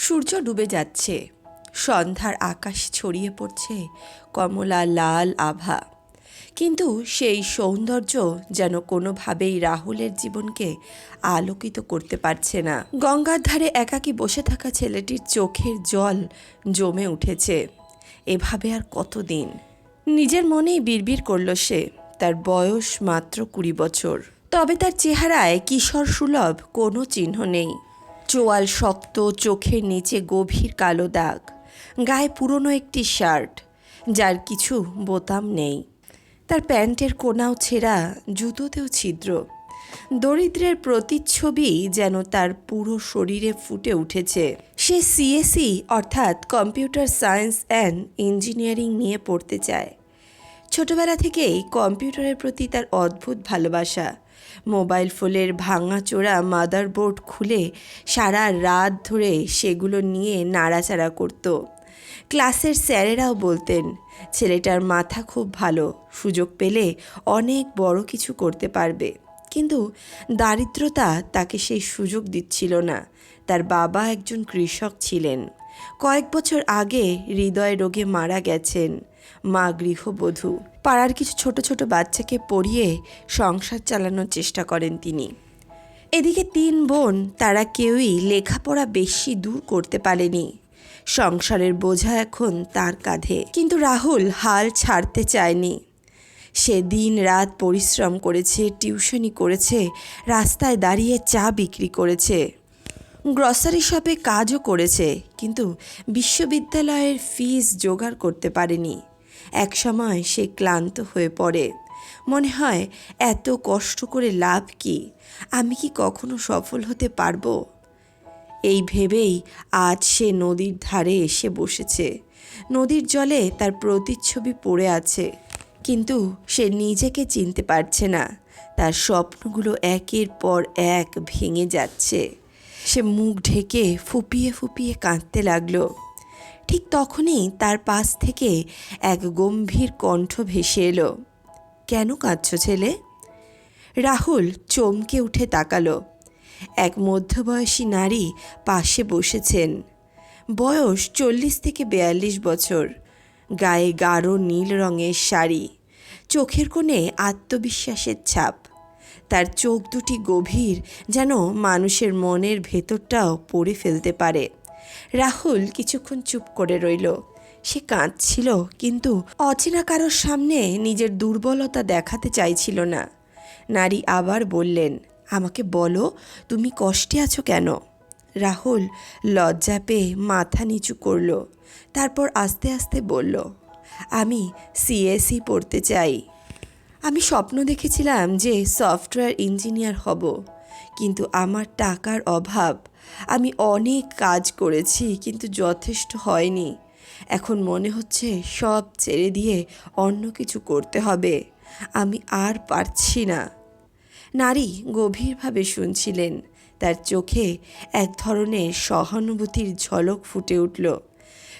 সূর্য ডুবে যাচ্ছে। সন্ধ্যার আকাশ ছড়িয়ে পড়ছে কমলা লাল আভা। কিন্তু সেই সৌন্দর্য যেন কোনোভাবেই রাহুলের জীবনকে আলোকিত করতে পারছে না। গঙ্গার ধারে একাকী বসে থাকা ছেলেটির চোখের জল জমে উঠেছে। এভাবে আর কতদিন? নিজের মনেই বিড়বিড় করল সে, তার বয়স মাত্র কুড়ি বছর। তবে তার চেহারায় কিশোর সুলভ কোনো চিহ্ন নেই। চোয়াল শক্ত, চোখের নিচে গভীর কালো দাগ, গায়ে পুরনো একটি শার্ট, যার কিছু বোতাম নেই। তার প্যান্টের কোনাও ছেঁড়া, জুতোতেও ছিদ্র। দরিদ্রের প্রতিচ্ছবি যেন তার পুরো শরীরে ফুটে উঠেছে। সে সিএসি অর্থাৎ কম্পিউটার সায়েন্স অ্যান্ড ইঞ্জিনিয়ারিং নিয়ে পড়তে চায়। ছোটবেলা থেকেই কম্পিউটারের প্রতি তার অদ্ভুত ভালোবাসা। মোবাইল ফোনের ভাঙাচোরা মাদারবোর্ড খুলে সারা রাত ধরে সেগুলো নিয়ে নাড়াচাড়া করত। ক্লাসের স্যারেরাও বলতেন, ছেলেটার মাথা খুব ভালো, সুযোগ পেলে অনেক বড় কিছু করতে পারবে। কিন্তু দারিদ্রতা তাকে সেই সুযোগ দিচ্ছিল না। তার বাবা একজন কৃষক ছিলেন। কয়েক বছর আগে হৃদয় রোগে মারা গেছেন। মা গৃহবধূ। পাড়ার কিছু ছোট ছোট বাচ্চাকে পড়িয়ে সংসার চালানোর চেষ্টা করেন তিনি। এদিকে তিন বোন, তারা কেউই লেখাপড়া বেশি দূর করতে পারেনি। সংসারের বোঝা এখন তার কাঁধে। কিন্তু রাহুল হাল ছাড়তে চায়নি। সে দিন রাত পরিশ্রম করেছে, টিউশনি করেছে, রাস্তায় দাঁড়িয়ে চা বিক্রি করেছে। গ্রসারি শপে কাজও করেছে, কিন্তু বিশ্ববিদ্যালয়ের ফিস জোগাড় করতে পারেনি। একসময় সে ক্লান্ত হয়ে পড়ে। মনে হয়, এত কষ্ট করে লাভ কি? আমি কি কখনো সফল হতে পারব? এই ভেবেই আজ সে নদীর ধারে এসে বসেছে। নদীর জলে তার প্রতিচ্ছবি পড়ে আছে। কিন্তু সে নিজেকে চিনতে পারছে না। তার স্বপ্নগুলো একের পর এক ভেঙে যাচ্ছে। সে মুখ ঢেকে ফুপিয়ে ফুপিয়ে কাঁদতে লাগল। ঠিক তখনই তার পাশ থেকে এক গম্ভীর কণ্ঠ ভেসে এলো। কেন কাঁদছ ছেলে? রাহুল চমকে উঠে তাকালো। এক মধ্যবয়সী নারী পাশে বসেছেন। বয়স চল্লিশ থেকে বেয়াল্লিশ বছর। গায়ে গাঢ় নীল রঙের শাড়ি। চোখের কোণে আত্মবিশ্বাসের ছাপ। তার চোখ দুটি গভীর যেন মানুষের মনের ভেতরটাও পড়ে ফেলতে পারে। রাহুল কিছুক্ষণ চুপ করে রইল। সে কাঁদছিল, কিন্তু অচেনা কারোর সামনে নিজের দুর্বলতা দেখাতে চাইছিল না। নারী আবার বললেন, আমাকে বলো, তুমি কষ্টে আছো কেন? রাহুল লজ্জা পেয়ে মাথা নিচু করল, তারপর আস্তে আস্তে বলল, আমি সিএসি পড়তে চাই। আমি স্বপ্ন দেখেছিলাম যে সফটওয়্যার ইঞ্জিনিয়ার হব, কিন্তু আমার টাকার অভাব আমি অনেক কাজ করেছি, কিন্তু যথেষ্ট হয়নি। এখন মনে হচ্ছে সব ছেড়ে দিয়ে অন্য কিছু করতে হবে। আমি আর পারছি না। নারী গভীরভাবে শুনছিলেন। তার চোখে এক ধরনের সহানুভূতির ঝলক ফুটে উঠল।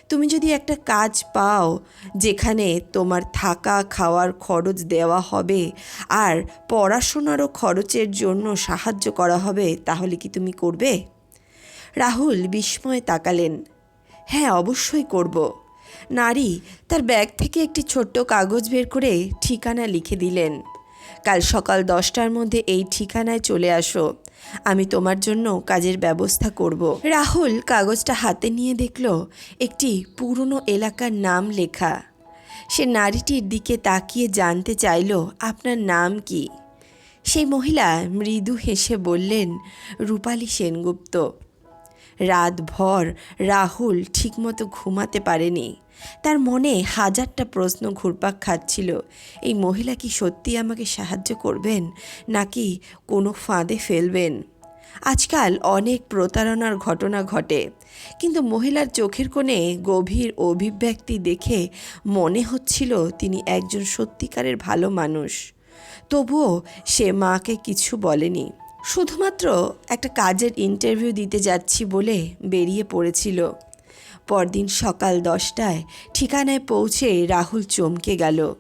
তুমি যদি একটা কাজ পাও, যেখানে তোমার থাকা, খাওয়ার খরচ দেওয়া হবে, আর পড়াশোনারও খরচের জন্য সাহায্য করা হবে, তাহলে কি তুমি করবে? রাহুল বিস্ময়ে তাকালেন। হ্যাঁ অবশ্যই করব। নারী তার ব্যাগ থেকে একটি ছোট্ট কাগজ বের করে ঠিকানা লিখে দিলেন। কাল সকাল দশটার মধ্যে এই ঠিকানায় চলে আসো। আমি তোমার জন্য কাজের ব্যবস্থা করব। রাহুল কাগজটা হাতে নিয়ে দেখল একটি পুরনো এলাকার নাম লেখা। সে নারীটির দিকে তাকিয়ে জানতে চাইল, আপনার নাম কি? সেই মহিলা মৃদু হেসে বললেন, রূপালী সেনগুপ্ত। রাতভর রাহুল ঠিকমতো ঘুমাতে পারেনি। তার মনে হাজারটা প্রশ্ন ঘুরপাক খাচ্ছিল। এই মহিলা কি সত্যি আমাকে সাহায্য করবেন, নাকি কোনো ফাঁদে ফেলবেন? আজকাল অনেক প্রতারণার ঘটনা ঘটে, কিন্তু মহিলার চোখের কোণে গভীর অভিব্যক্তি দেখে মনে হচ্ছিল তিনি একজন সত্যিকারের ভালো মানুষ। তবুও সে মাকে কিছু বলেনি। শুধুমাত্র একটা কাজের ইন্টারভিউ দিতে যাচ্ছি বলে বেরিয়ে পড়েছিল। পরদিন সকাল দশটায় ঠিকানায় পৌঁছে রাহুল চমকে গেল।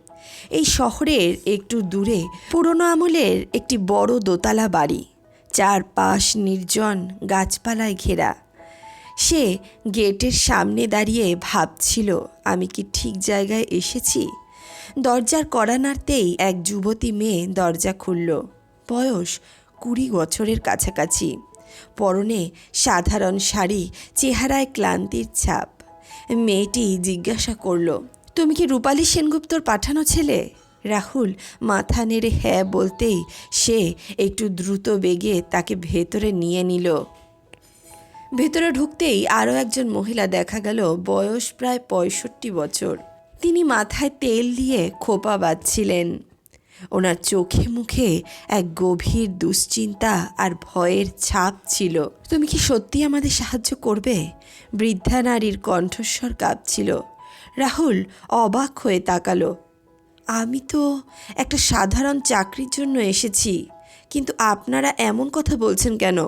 এই শহরের একটু দূরে পুরনো আমলের একটি বড় দোতলা বাড়ি। চারপাশ নির্জন গাছপালায় ঘেরা। সে গেটের সামনে দাঁড়িয়ে ভাবছিল, আমি কি ঠিক জায়গায় এসেছি? দরজার কড়া নাড়তেই এক যুবতী মেয়ে দরজা খুলল। বয়স কুড়ি বছরের কাছাকাছি। পরনে সাধারণ শাড়ি, চেহারায় ক্লান্তির ছাপ। মেয়েটি জিজ্ঞাসা করল, তুমি কি রূপালী সেনগুপ্তর পাঠানো ছেলে? রাহুল মাথা নেড়ে হ্যাঁ বলতেই সে একটু দ্রুত বেগে তাকে ভেতরে নিয়ে নিল। ভেতরে ঢুকতেই আরও একজন মহিলা দেখা গেল, বয়স প্রায় পঁয়ষট্টি বছর। তিনি মাথায় তেল দিয়ে খোপা বাঁধছিলেন। ওনার চোখে মুখে এক গভীর দুশ্চিন্তা আর ভয়ের ছাপ ছিল। তুমি কি সত্যি আমাদের সাহায্য করবে? বৃদ্ধা নারীর কণ্ঠস্বর কাঁপছিল। রাহুল অবাক হয়ে তাকালো। আমি তো একটা সাধারণ চাকরির জন্য এসেছি, কিন্তু আপনারা এমন কথা বলছেন কেন?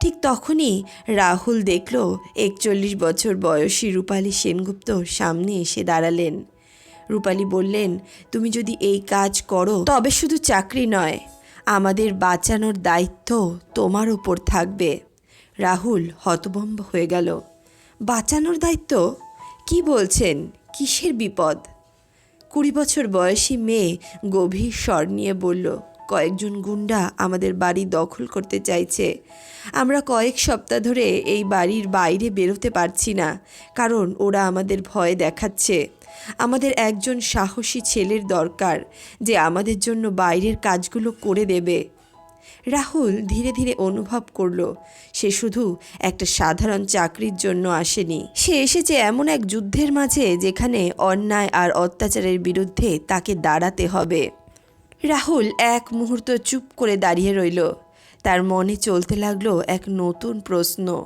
ঠিক তখনই রাহুল দেখল একচল্লিশ বছর বয়সী রূপালী সেনগুপ্ত সামনে এসে দাঁড়ালেন। রূপালী বললেন, তুমি যদি এই কাজ করো, তবে শুধু চাকরি নয়, আমাদের বাঁচানোর দায়িত্ব তোমার ওপর থাকবে রাহুল হতভম্ব হয়ে গেল। বাঁচানোর দায়িত্ব? কি বলছেন? কিসের বিপদ কুড়ি বছর বয়সী মেয়ে গভীর স্বর নিয়ে বলল, কয়েকজন গুন্ডা আমাদের বাড়ি দখল করতে চাইছে। আমরা কয়েক সপ্তাহ ধরে এই বাড়ির বাইরে বেরোতে পারছি না, কারণ ওরা আমাদের ভয় দেখাচ্ছে। আমাদের একজন সাহসী ছেলের দরকার যে আমাদের জন্য বাইরের কাজগুলো করে দেবে। রাহুল ধীরে ধীরে অনুভব করল, সে শুধু একটা সাধারণ চাকরির জন্য আসেনি। সে এসেছে এমন এক যুদ্ধের মাঝে যেখানে অন্যায় আর অত্যাচারের বিরুদ্ধে তাকে দাঁড়াতে হবে। রাহুল এক মুহূর্ত চুপ করে দাঁড়িয়ে রইল। তার মনে চলতে লাগল এক নতুন প্রশ্ন।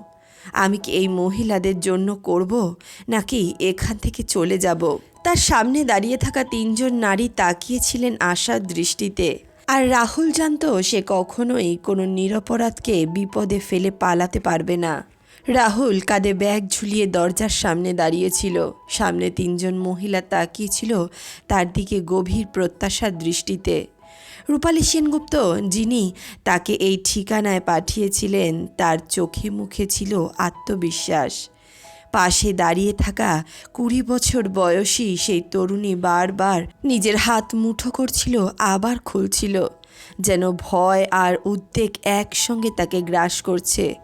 আমি কি এই মহিলাদের জন্য করব, নাকি এখান থেকে চলে যাব? তার সামনে দাঁড়িয়ে থাকা তিনজন নারী তাকিয়েছিলেন আশার দৃষ্টিতে। আর রাহুল জানতো সে কখনোই কোনো নিরপরাধকে বিপদে ফেলে পালাতে পারবে না। রাহুল কাঁধে ব্যাগ ঝুলিয়ে দরজার সামনে দাঁড়িয়েছিল। সামনে তিনজন মহিলা তাকিয়েছিল তার দিকে গভীর প্রত্যাশার দৃষ্টিতে। রূপালী সেনগুপ্ত যিনি তাকে এই ঠিকানায় পাঠিয়েছিলেন, তার চোখে মুখে ছিল আত্মবিশ্বাস। পাশে দাঁড়িয়ে থাকা কুড়ি বছর বয়সী সেই তরুণী বারবার নিজের হাত মুঠো করছিল, আবার খুলছিল, যেন ভয় আর উদ্বেগ একসঙ্গে তাকে গ্রাস করছে।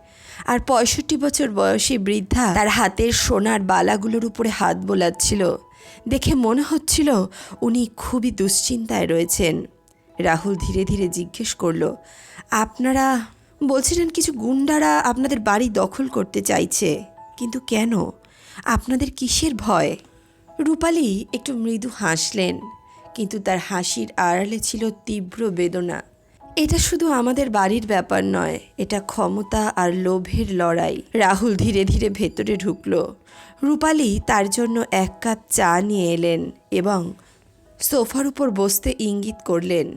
আর পঁয়ষট্টি বছর বয়সী বৃদ্ধা তার হাতের সোনার বালাগুলোর উপরে হাত বোলাচ্ছিল। দেখে মনে হচ্ছিল উনি খুবই দুশ্চিন্তায় রয়েছেন। রাহুল ধীরে ধীরে জিজ্ঞেস করল, আপনারা বলছিলেন কিছু গুন্ডারা আপনাদের বাড়ি দখল করতে চাইছে, কিন্তু কেন? আপনাদের কিসের ভয়? রূপালী একটু মৃদু হাসলেন, কিন্তু তার হাসির আড়ালে ছিল তীব্র বেদনা। এটা শুধু আমাদের বাড়ির ব্যাপার নয়, এটা ক্ষমতা আর লোভের লড়াই। রাহুল ধীরে ধীরে ভেতরে ঢুকলো। রূপালী তার জন্য এক কাপ চা নিয়ে এলেন এবং সোফার উপর বসতে ইঙ্গিত করলেন।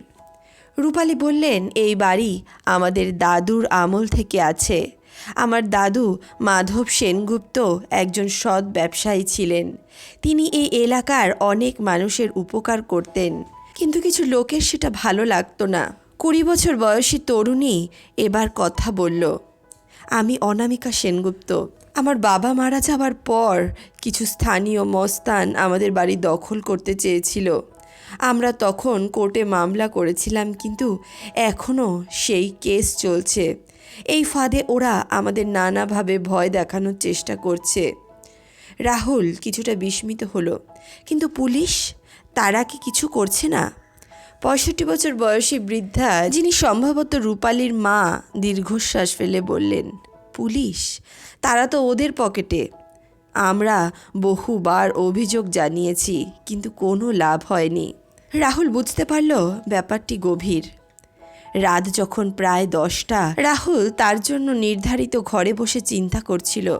রূপালী বললেন, এই বাড়ি আমাদের দাদুর আমল থেকে আছে। আমার দাদু মাধব সেনগুপ্ত একজন সৎ ব্যবসায়ী ছিলেন। তিনি এই এলাকার অনেক মানুষের উপকার করতেন। কিন্তু কিছু লোকের সেটা ভালো লাগতো না। কুড়ি বছর বয়সী তরুণী এবার কথা বলল, আমি অনামিকা সেনগুপ্ত। আমার বাবা মারা যাওয়ার পর কিছু স্থানীয় মস্তান আমাদের বাড়ি দখল করতে চেয়েছিল। আমরা তখন কোর্টে মামলা করেছিলাম, কিন্তু এখনও সেই কেস চলছে। এই ফাঁদে ওরা আমাদের নানাভাবে ভয় দেখানোর চেষ্টা করছে। রাহুল কিছুটা বিস্মিত হলো, কিন্তু পুলিশ? তারা কি কিছু করছে না? পঁয়ষট্টি বছর বয়সী বৃদ্ধা, যিনি সম্ভবত রূপালীর মা, দীর্ঘশ্বাস ফেলে বললেন, পুলিশ? তারা তো ওদের পকেটে। আমরা বহুবার অভিযোগ জানিয়েছি, কিন্তু কোনো লাভ হয়নি। রাহুল বুঝতে পারল ব্যাপারটি গভীর। রাত যখন প্রায় দশটা, রাহুল তার জন্য নির্ধারিত ঘরে বসে চিন্তা করছিল।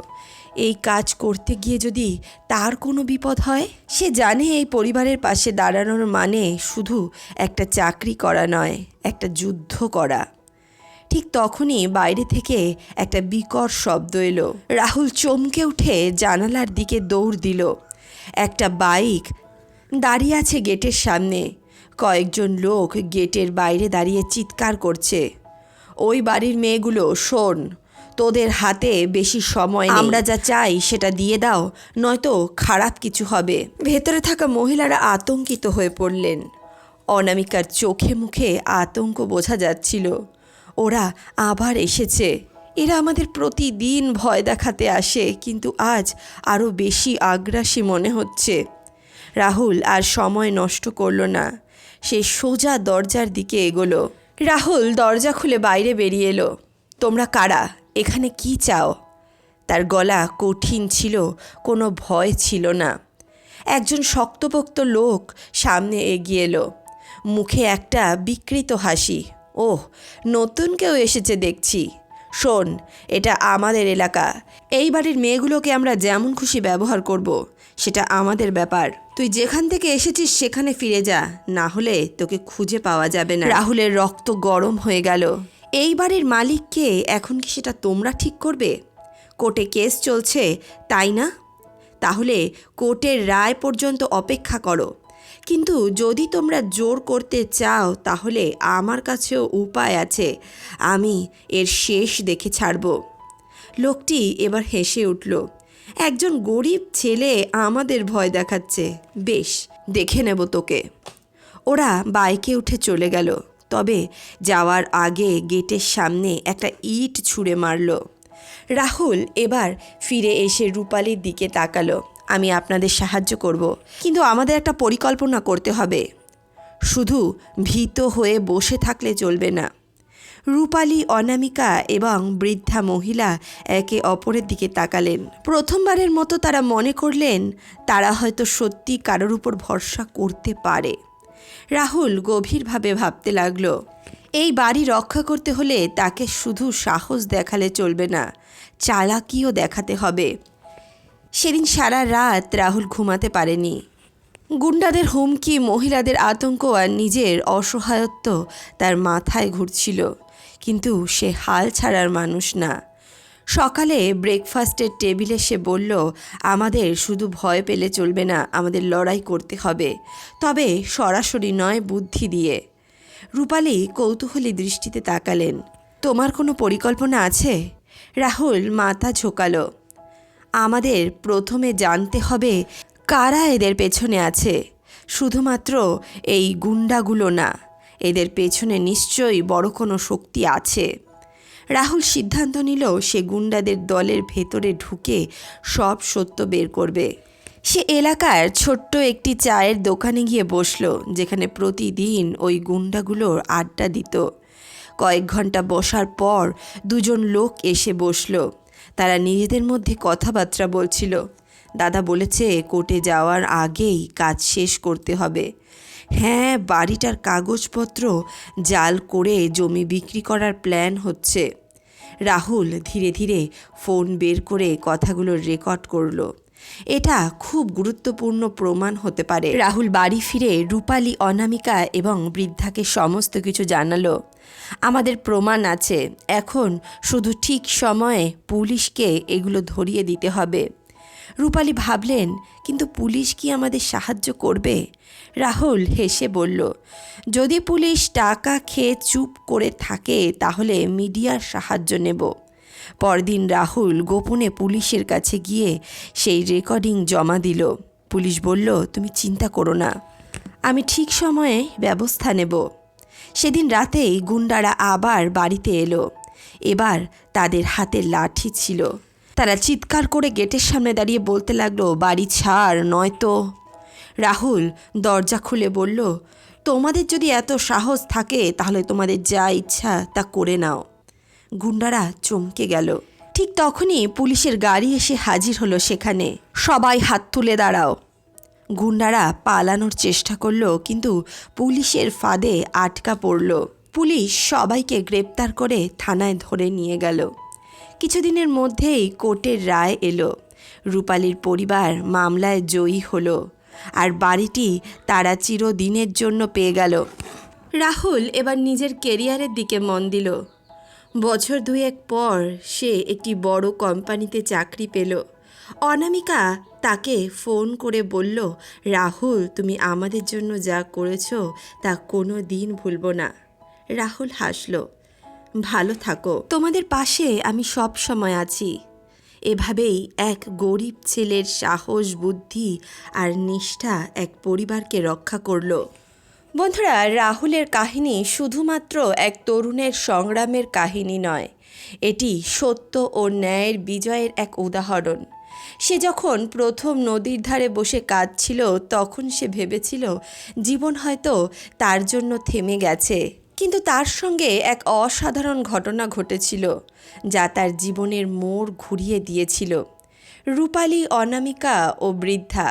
এই কাজ করতে গিয়ে যদি তার কোনো বিপদ হয়? সে জানে এই পরিবারের পাশে দাঁড়ানোর মানে শুধু একটা চাকরি করা নয়, একটা যুদ্ধ করা। ঠিক তখনই বাইরে থেকে একটা বিকট শব্দ এলো। রাহুল চমকে উঠে জানালার দিকে দৌড় দিল। একটা বাইক দাঁড়িয়ে আছে গেটের সামনে। কয়েকজন লোক গেটের বাইরে দাঁড়িয়ে চিৎকার করছে। ওই বাড়ির মেয়েগুলো শোন তোদের হাতে বেশি সময় আমরা যা চাই সেটা দিয়ে দাও নয়তো খারাপ কিছু হবে। ভেতরে থাকা মহিলারা আতঙ্কিত হয়ে পড়লেন। অনামিকার চোখে মুখে আতঙ্ক বোঝা যাচ্ছিল। ওরা আবার এসেছে। এরা আমাদের প্রতিদিন ভয় দেখাতে আসে কিন্তু আজ আরও বেশি আগ্রাসী মনে হচ্ছে। রাহুল আর সময় নষ্ট করল না। সে সোজা দরজার দিকে এগোলো। রাহুল দরজা খুলে বাইরে বেরিয়ে এলো। তোমরা কারা? এখানে কি চাও? তার গলা কঠিন ছিল, কোনো ভয় ছিল না। একজন শক্তপোক্ত লোক সামনে এগিয়ে এলো। মুখে একটা বিকৃত হাসি। ওহ, নতুন কেউ এসেছে দেখছি। শোন, এটা আমাদের এলাকা। এই বাড়ির মেয়েগুলোকে আমরা যেমন খুশি ব্যবহার করব। সেটা আমাদের ব্যাপার। তুই যেখান থেকে এসেছিস সেখানে ফিরে যা, না হলে তোকে খুঁজে পাওয়া যাবে না। রাহুলের রক্ত গরম হয়ে গেল। এই বাড়ির মালিককে এখন কি সেটা তোমরা ঠিক করবে? কোর্টে কেস চলছে, তাই না? তাহলে কোর্টের রায় পর্যন্ত অপেক্ষা করো। কিন্তু যদি তোমরা জোর করতে চাও, তাহলে আমার কাছেও উপায় আছে। আমি এর শেষ দেখে ছাড়ব। লোকটি এবার হেসে উঠল। একজন গরিব ছেলে আমাদের ভয় দেখাচ্ছে। বেশ, দেখে নেব তোকে। ওরা বাইকে উঠে চলে গেল। তবে যাওয়ার আগে গেটের সামনে একটা ইট ছুঁড়ে মারল। রাহুল এবার ফিরে এসে রূপালির দিকে তাকালো। আমি আপনাদের সাহায্য করব, কিন্তু আমাদের একটা পরিকল্পনা করতে হবে। শুধু ভীত হয়ে বসে থাকলে চলবে না। রূপালী, অনামিকা এবং বৃদ্ধা মহিলা একে অপরের দিকে তাকালেন। প্রথমবারের মতো তারা মনে করলেন, তারা হয়তো সত্যি কারোর উপর ভরসা করতে পারে। রাহুল গভীরভাবে ভাবতে লাগল, এই বাড়ি রক্ষা করতে হলে তাকে শুধু সাহস দেখালে চলবে না, চালাকিও দেখাতে হবে। সেদিন সারা রাত রাহুল ঘুমাতে পারেনি। গুন্ডাদের হুমকি, মহিলাদের আতঙ্ক আর নিজের অসহায়ত্ব তার মাথায় ঘুরছিল। কিন্তু সে হাল ছাড়ার মানুষ না। সকালে ব্রেকফাস্টের টেবিলে সে বলল, আমাদের শুধু ভয় পেলে চলবে না, আমাদের লড়াই করতে হবে। তবে সরাসরি নয়, বুদ্ধি দিয়ে। রূপালী কৌতূহলী দৃষ্টিতে তাকালেন। তোমার কোনো পরিকল্পনা আছে? রাহুল মাথা ঝোকালো। আমাদের প্রথমে জানতে হবে কারা এদের পেছনে আছে। শুধুমাত্র এই গুন্ডাগুলো না। এদের পেছনে নিশ্চয়ই বড় কোনো শক্তি আছে। রাহুল সিদ্ধান্ত নিল সে গুন্ডাদের দলের ভেতরে ঢুকে সব সত্য বের করবে। সে এলাকার ছোট্ট একটি চায়ের দোকানে গিয়ে বসল, যেখানে প্রতিদিন ওই গুন্ডাগুলোর আড্ডা দিত। কয়েক ঘণ্টা বসার পর দুজন লোক এসে বসল। তারা নিজেদের মধ্যে কথাবার্তা বলছিল। দাদা বলেছে, কোর্টে যাওয়ার আগেই কাজ শেষ করতে হবে। হ্যাঁ বাড়িটার কাগজপত্র জাল করে জমি বিক্রি করার প্ল্যান হচ্ছে। রাহুল ধীরে ধীরে ফোন বের করে কথাগুলো রেকর্ড করল। এটা খুব গুরুত্বপূর্ণ প্রমাণ হতে পারে। রাহুল বাড়ি ফিরে রূপালী, অনামিকা এবং বৃদ্ধাকে সমস্ত কিছু জানালো। আমাদের প্রমাণ আছে। এখন শুধু ঠিক সময়ে পুলিশকে এগুলো ধরিয়ে দিতে হবে। রূপালী ভাবলেন, কিন্তু পুলিশ কি আমাদের সাহায্য করবে? রাহুল হেসে বলল, যদি পুলিশ টাকা খেয়ে চুপ করে থাকে, তাহলে মিডিয়ার সাহায্য নেব। পরদিন রাহুল গোপনে পুলিশের কাছে গিয়ে সেই রেকর্ডিং জমা দিল। পুলিশ বলল, তুমি চিন্তা করো না, আমি ঠিক সময়ে ব্যবস্থা নেব। সেদিন রাতেই গুন্ডারা আবার বাড়িতে এলো। এবার তাদের হাতে লাঠি ছিল। তারা চিৎকার করে গেটের সামনে দাঁড়িয়ে বলতে লাগল, বাড়ি ছাড়, নয়তো। রাহুল দরজা খুলে বলল, তোমাদের যদি এত সাহস থাকে, তাহলে তোমাদের যা ইচ্ছা তা করে নাও। গুন্ডারা চমকে গেল। ঠিক তখনই পুলিশের গাড়ি এসে হাজির হলো সেখানে। সবাই হাত তুলে দাঁড়াও। গুন্ডারা পালানোর চেষ্টা করল, কিন্তু পুলিশের ফাঁদে আটকা পড়ল। পুলিশ সবাইকে গ্রেপ্তার করে থানায় ধরে নিয়ে গেল। কিছুদিনের মধ্যেই কোর্টের রায় এলো। রূপালীর পরিবার মামলায় জয়ী হলো আর বাড়িটি তারা চিরদিনের জন্য পেয়ে গেল। রাহুল এবার নিজের কেরিয়ারের দিকে মন দিল। বছর দুয়েক পর সে একটি বড় কোম্পানিতে চাকরি পেল। অনামিকা তাকে ফোন করে বলল, রাহুল, তুমি আমাদের জন্য যা করেছ তা কোনো দিন ভুলব না। রাহুল হাসল। ভালো থাকো। তোমাদের পাশে আমি সব সময় আছি। এভাবেই এক গরিব ছেলের সাহস, বুদ্ধি আর নিষ্ঠা এক পরিবারকে রক্ষা করল। বন্ধুরা, রাহুলের কাহিনী শুধুমাত্র এক তরুণের সংগ্রামের কাহিনী নয়। এটি সত্য ও ন্যায়ের বিজয়ের এক উদাহরণ। সে যখন প্রথম নদীর ধারে বসে কাঁদছিল, তখন সে ভেবেছিল, জীবন হয়তো তার জন্য থেমে গেছে। কিন্তু তার সঙ্গে এক অসাধারণ ঘটনা ঘটেছিল, যা তার জীবনের মোড় ঘুরিয়ে দিয়েছিল। রূপালী, অনামিকা ও বৃদ্ধা,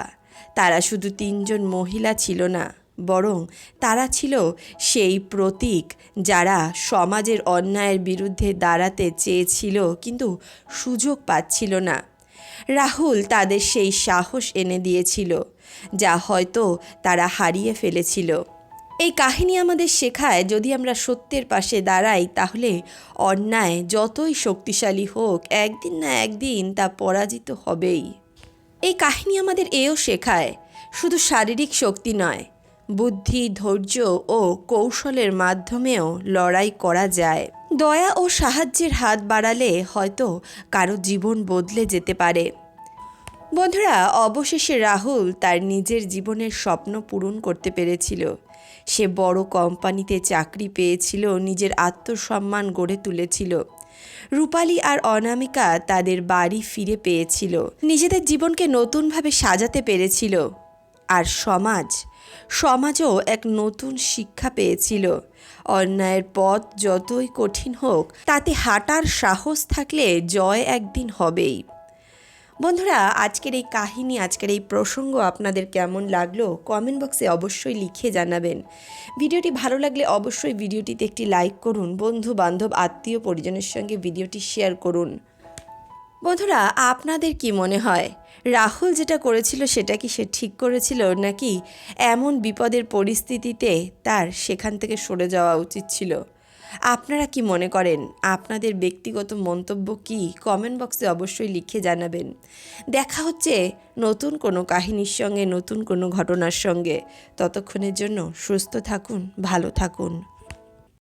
তারা শুধু তিনজন মহিলা ছিল না, বরং তারা ছিল সেই প্রতীক যারা সমাজের অন্যায়ের বিরুদ্ধে দাঁড়াতে চেয়েছিল কিন্তু সুযোগ পাচ্ছিল না। রাহুল তাদের সেই সাহস এনে দিয়েছিল, যা হয়তো তারা হারিয়ে ফেলেছিল। এই কাহিনী আমাদের শেখায়, যদি আমরা সত্যের পাশে দাঁড়াই, তাহলে অন্যায় যতই শক্তিশালী হোক, একদিন না একদিন তা পরাজিত হবেই। এই কাহিনী আমাদের এও শেখায়, শুধু শারীরিক শক্তি নয়, বুদ্ধি, ধৈর্য ও কৌশলের মাধ্যমেও লড়াই করা যায়। দয়া ও সাহায্যের হাত বাড়ালে হয়তো কারও জীবন বদলে যেতে পারে। বন্ধুরা, অবশেষে রাহুল তার নিজের জীবনের স্বপ্ন পূরণ করতে পেরেছিল। সে বড় কোম্পানিতে চাকরি পেয়েছিল, নিজের আত্মসম্মান গড়ে তুলেছিল। রূপালী আর অনামিকা তাদের বাড়ি ফিরে পেয়েছিল। নিজেদের জীবনকে নতুনভাবে সাজাতে পেরেছিল। আর সমাজ, সমাজও এক নতুন শিক্ষা পেয়েছিল। অন্যায়ের পথ যতই কঠিন হোক, তাতে হাঁটার সাহস থাকলে জয় একদিন হবেই। বন্ধুরা, আজকের এই কাহিনী, আজকের এই প্রসঙ্গ আপনাদের কেমন লাগল কমেন্ট বক্সে অবশ্যই লিখে জানাবেন। ভিডিওটি ভালো লাগলে অবশ্যই ভিডিওটিতে একটি লাইক করুন বন্ধু বান্ধব আত্মীয় পরিজনের সঙ্গে ভিডিওটি শেয়ার করুন। বন্ধুরা, আপনাদের কি মনে হয়? রাহুল যেটা করেছিল সেটা কি সে ঠিক করেছিল নাকি এমন বিপদের পরিস্থিতিতে তার সেখান থেকে সরে যাওয়া উচিত ছিল? আপনারা কি মনে করেন, আপনাদের ব্যক্তিগত মন্তব্য কি? কমেন্ট বক্সে অবশ্যই লিখে জানাবেন। দেখা হচ্ছে নতুন কোনো কাহিনীর সঙ্গে, নতুন কোনো ঘটনার সঙ্গে। ততক্ষণের জন্য সুস্থ থাকুন, ভালো থাকুন।